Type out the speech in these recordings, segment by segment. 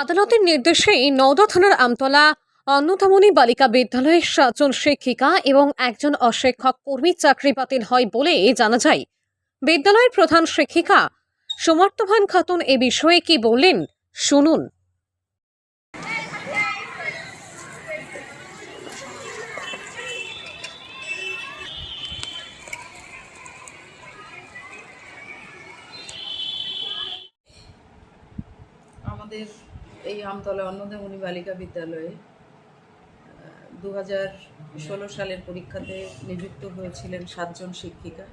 আদালতের নির্দেশে নওদা থানার আমতলা অন্নদামণি বালিকা বিদ্যালয়ের সাতজন শিক্ষিকা এবং একজন অশিক্ষক কর্মী চাকরি বাতিল হয় বলে জানা যায়। বিদ্যালয়ের প্রধান শিক্ষিকা সমর্থভান খাতুন এ বিষয়ে কি বললেন, শুনুন। আমাদের এই আমতলা অন্নদামণি বালিকা বিদ্যালয়ে দু হাজার ষোলো সালের পরীক্ষাতে নিযুক্ত হয়েছিলেন সাতজন শিক্ষিকা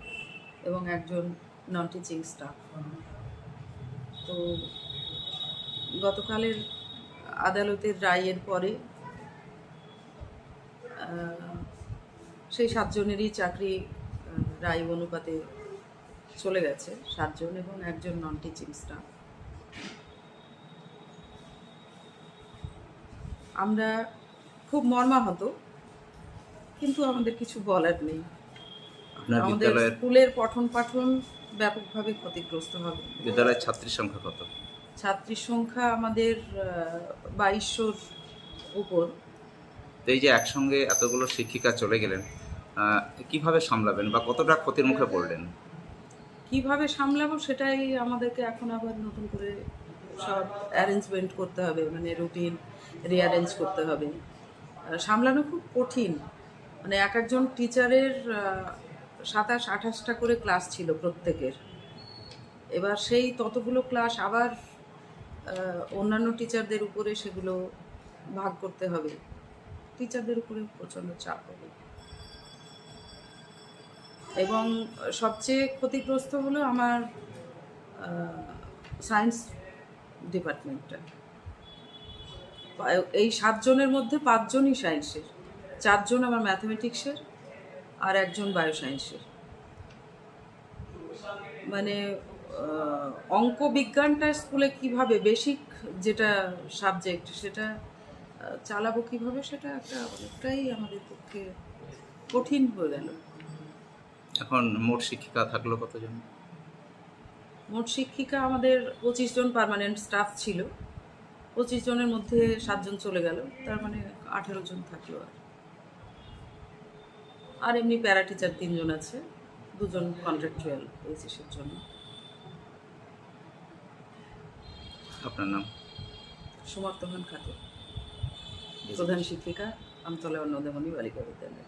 এবং একজন নন টিচিং স্টাফ তো গতকালের আদালতের রায়ের পরে সেই সাতজনেরই চাকরি রায় অনুপাতে চলে গেছে, সাতজন এবং একজন নন টিচিং স্টাফ আমরা খুব মর্মাহত কিন্তু আমাদের কিছু বলার নেই। আমাদের স্কুলের পঠন পাঠন ব্যাপকভাবে ক্ষতিগ্রস্ত হবে। বিদ্যালয়ের ছাত্রীর সংখ্যা কত? ছাত্রীর সংখ্যা আমাদের বাইশশোর উপর। এই যে একসঙ্গে এতগুলো শিক্ষিকা চলে গেলেন কীভাবে সামলাবেন বা কতটা ক্ষতির মুখে পড়লেন? কীভাবে সামলাবো সেটাই আমাদেরকে এখন আবার নতুন করে সব অ্যারেঞ্জমেন্ট করতে হবে মানে রুটিন রিঅ্যারেঞ্জ করতে হবে। সামলানো খুব কঠিন। মানে এক একজন টিচারের সাতাশ, আঠাশটা করে ক্লাস ছিল প্রত্যেকের। এবার সেই ততগুলো ক্লাস আবার অন্যান্য টিচারদের উপরে সেগুলো ভাগ করতে হবে। টিচারদের উপরে প্রচণ্ড চাপ হবে। এবং সবচেয়ে ক্ষতিগ্রস্ত হলো আমার সায়েন্স ডিপার্টমেন্টটা। এই সাতজনের মধ্যে পাঁচজনই সায়েন্সের। চারজন আমার ম্যাথমেটিক্সের আর একজন বায়ো সায়েন্সের মানে অঙ্ক বিজ্ঞানটা স্কুলে কীভাবে বেসিক যেটা সাবজেক্ট সেটা চালাবো কীভাবে সেটা একটা অনেকটাই আমাদের পক্ষে কঠিন হয়ে গেল। এখন মোট শিক্ষিকা থাকল কতজন? মোট শিক্ষিকা আমাদের পঁচিশ জন পার্মানেন্ট স্টাফ ছিল। পঁচিশ জনের মধ্যে সাতজন চলে গেল তার মানে আঠেরো জন থাকল আর। আর এমনি প্যারা টিচার তিনজন আছে দুজন কন্ট্রাকচুয়াল বেসিসের জন্য। আপনার নাম? সমর্থমান খাতে প্রধান শিক্ষিকা আমতলা অন্নদেমণি বালিকা বিদ্যালয়।